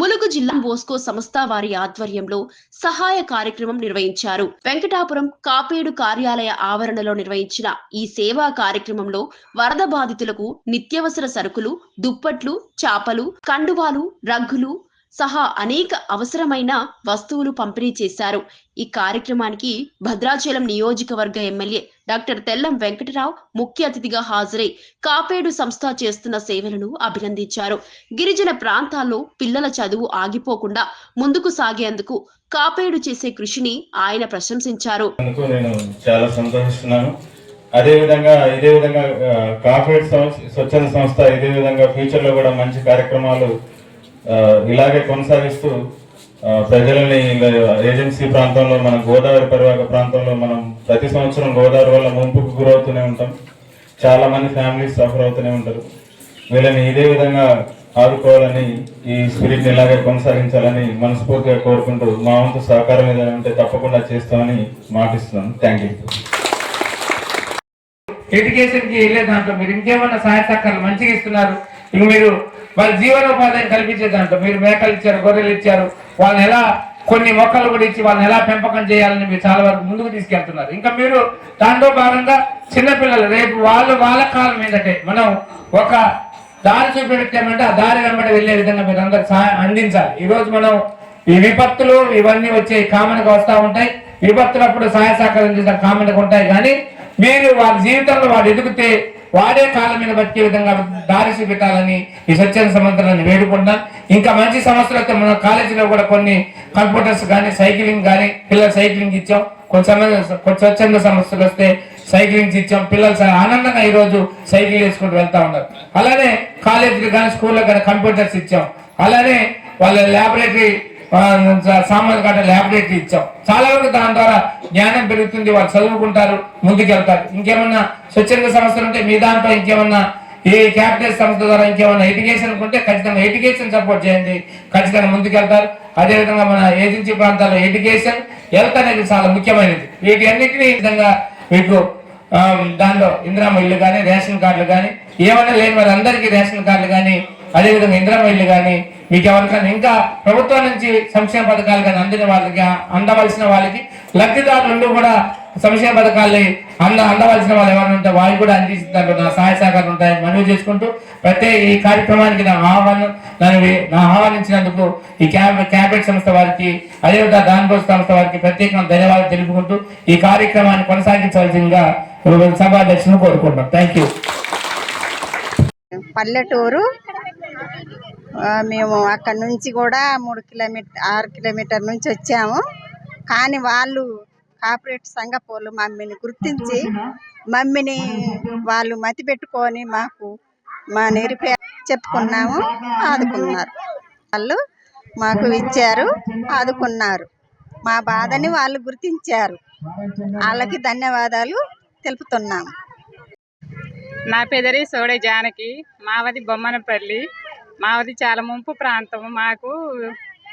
ములుగు జిల్లా బోస్కో సంస్థ వారి ఆధ్వర్యంలో సహాయ కార్యక్రమం నిర్వహించారు. వెంకటాపురం కాపేడు కార్యాలయ ఆవరణలో నిర్వహించిన ఈ సేవా కార్యక్రమంలో వరద బాధితులకు నిత్యావసర సరుకులు దుప్పట్లు చాపలు కండువాలు రగ్గులు సహా అనేక అవసరమైన వస్తువులు పంపిణీ చేశారు. ఈ కార్యక్రమానికి భద్రాచలం నియోజకవర్గ ఎమ్మెల్యే డాక్టర్ తెల్లం వెంకటరావు ముఖ్య అతిథిగా హాజరై కాపేడు సంస్థ చేస్తున్న సేవలను అభినందించారు. గిరిజన ప్రాంతాల్లో పిల్లల చదువు ఆగిపోకుండా ముందుకు సాగేందుకు కాపేడు చేసే కృషిని ఆయన ప్రశంసించారు. నేను చాలా సంతోషిస్తున్నాను. అదే విధంగా ఇదే విధంగా ఆ, స్వచ్ఛంద సంస్థ ఇదే విధంగా ఫ్యూచర్లో కూడా మంచి కార్యక్రమాలు ఇలాగే కొనసాగిస్తూ ప్రజలని ఏజెన్సీ ప్రాంతంలో మన గోదావరి పరివాహక ప్రాంతంలో మనం ప్రతి సంవత్సరం గోదావరి వల్ల ముంపుకు గురవుతూనే ఉంటాం. చాలా మంది ఫ్యామిలీస్ సఫర్ అవుతూనే ఉంటారు. వీళ్ళని ఇదే విధంగా ఆదుకోవాలని ఈ స్పిరిట్ని ఇలాగే కొనసాగించాలని మనస్ఫూర్తిగా కోరుకుంటూ మా వంతు సహకారం ఏదైనా ఉంటే తప్పకుండా చేస్తామని మాటిస్తున్నాను. థ్యాంక్ యూ ఎడ్యుకేషన్కి వెళ్ళే దాంట్లో మీరు ఇంకేమన్నా సహాయ సహకారాలు మంచిగా ఇస్తున్నారు? ఇంక మీరు వాళ్ళ జీవనోపాధిని కల్పించే దాంట్లో మీరు మేకలు ఇచ్చారు గొర్రెలు ఇచ్చారు వాళ్ళని ఎలా కొన్ని మొక్కలు కూడా ఇచ్చి వాళ్ళని ఎలా పెంపకం చేయాలని మీరు చాలా వరకు ముందుకు తీసుకెళ్తున్నారు. ఇంకా మీరు దాంట్లో భాగంగా చిన్నపిల్లలు రేపు వాళ్ళు వాళ్ళ కాలం ఏంటంటే మనం ఒక దారి చూపెట్టామంటే ఆ దారి వెంబడి వెళ్ళే విధంగా మీరు అందరు సహాయం అందించాలి. ఈరోజు మనం ఈ విపత్తులు ఇవన్నీ వచ్చే కామన్గా వస్తూ ఉంటాయి. విపత్తులప్పుడు సహాయ సహకారం చేసిన కామన్గా ఉంటాయి. కానీ మీరు వాళ్ళ జీవితంలో వాళ్ళు ఎదుగుతే వాడే కాలం మీద బతికే విధంగా దారి చూపెట్టాలని ఈ స్వచ్ఛంద సంబంధాన్ని వేడుకుంటాం ఇంకా మంచి సమస్యలు మన కాలేజీలో కూడా కొన్ని కంప్యూటర్స్ కానీ సైక్లింగ్ కానీ పిల్లలు సైక్లింగ్ ఇచ్చాం. కొంచెం కొంచెం స్వచ్ఛంద సమస్యలు వస్తే సైక్లింగ్ ఇచ్చాం. పిల్లలు ఆనందంగా ఈ రోజు సైకిల్ వేసుకుంటూ వెళ్తా ఉన్నారు. అలానే కాలేజీలు కానీ స్కూల్లో కానీ కంప్యూటర్స్ ఇచ్చాం. అలానే వాళ్ళ ల్యాబొరేటరీ సామాన్లు కాట ల్యాబొరేటరీ ఇచ్చాం. చాలా వరకు దాని ద్వారా జ్ఞానం పెరుగుతుంది వాళ్ళు చదువుకుంటారు ముందుకెళ్తారు. ఇంకేమన్నా స్వచ్ఛంద సంస్థలు ఉంటే మీ దాంట్లో ఇంకేమన్నా ఈ క్యాపిటల్ సంస్థ ద్వారా ఇంకేమన్నా ఎడ్యుకేషన్ ఉంటే ఖచ్చితంగా ఎడ్యుకేషన్ సపోర్ట్ చేయండి. ఖచ్చితంగా ముందుకెళ్తారు. అదేవిధంగా మన ఏజెన్సీ ప్రాంతాల్లో ఎడ్యుకేషన్ హెల్త్ అనేది చాలా ముఖ్యమైనది. వీటి అన్నిటినీ ఈ విధంగా మీకు దానిలో ఇందిరామ ఇల్లు కానీ రేషన్ కార్డులు కానీ ఏమైనా లేని వాళ్ళందరికీ రేషన్ కార్డులు కానీ అదేవిధంగా ఇందిరామ ఇల్లు కానీ మీకు ఎవరికైనా ఇంకా ప్రభుత్వం నుంచి సంక్షేమ పథకాలు కానీ అందిన వాళ్ళకి అందవలసిన వాళ్ళకి లబ్ధిదారులు కూడా సంక్షేమ పథకాలు అంద అందవలసిన వాళ్ళు ఎవరైనా ఉంటే వాళ్ళు కూడా అందించిన నా సహాయ సహకారం ఉంటాయని మనవి చేసుకుంటూ ప్రత్యేక ఈ కార్యక్రమానికి నా ఆహ్వానం నన్ను నా ఆహ్వానించినందుకు ఈ క్యాబ్ క్యాబినెట్ సంస్థ వారికి అదేవిధంగా దానికోసం సంస్థ వారికి ప్రత్యేకంగా ధన్యవాదాలు తెలుపుకుంటూ ఈ కార్యక్రమాన్ని కొనసాగించవలసిందిగా సభాధ్యక్షులను కోరుకుంటున్నాం. థ్యాంక్ యూ పల్లెటూరు మేము అక్కడ నుంచి కూడా మూడు కిలోమీటర్ ఆరు కిలోమీటర్ నుంచి వచ్చాము. కానీ వాళ్ళు కార్పొరేట్ సంఘపోలు మమ్మీని గుర్తించి మమ్మీని వాళ్ళు మతి పెట్టుకొని మాకు మా నిరుపే చెప్పుకున్నాము ఆదుకున్నారు. వాళ్ళు మాకు ఇచ్చారు ఆదుకున్నారు. మా బాధని వాళ్ళు గుర్తించారు. వాళ్ళకి ధన్యవాదాలు తెలుపుతున్నాము. నా పెదరి సోడే జానకి మావది బొమ్మనపల్లి. మావది చాలా ముంపు ప్రాంతం. మాకు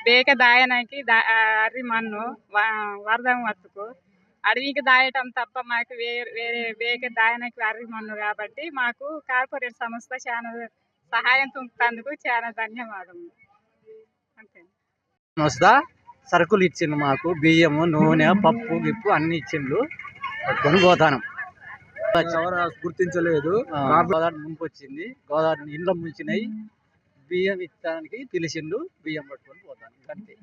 బేక దాయనానికి దా అర్రి మన్ను వ- వరదం వత్తుకు. అడవికి దాయటం తప్ప మాకు వేరే వేరే బేక దాయనానికి అర్రి మన్ను కాబట్టి మాకు కార్పొరేట్ సంస్థ చాలా సహాయం తుంపుతందుకు చాలా ధన్యవాదములు. అంతే. సరుకులు ఇచ్చిండు మాకు బియ్యము నూనె పప్పు గిప్పు అన్ని ఇచ్చిండ్రు ఎవరు గుర్తించలేదు. గోదావరి ముంపు వచ్చింది గోదావరి ఇండ్ల ముంచినాయి బియ్యం ఇస్తానికి పిలిచిండు బియ్యం పట్టుకొని పోతాను. అంతే.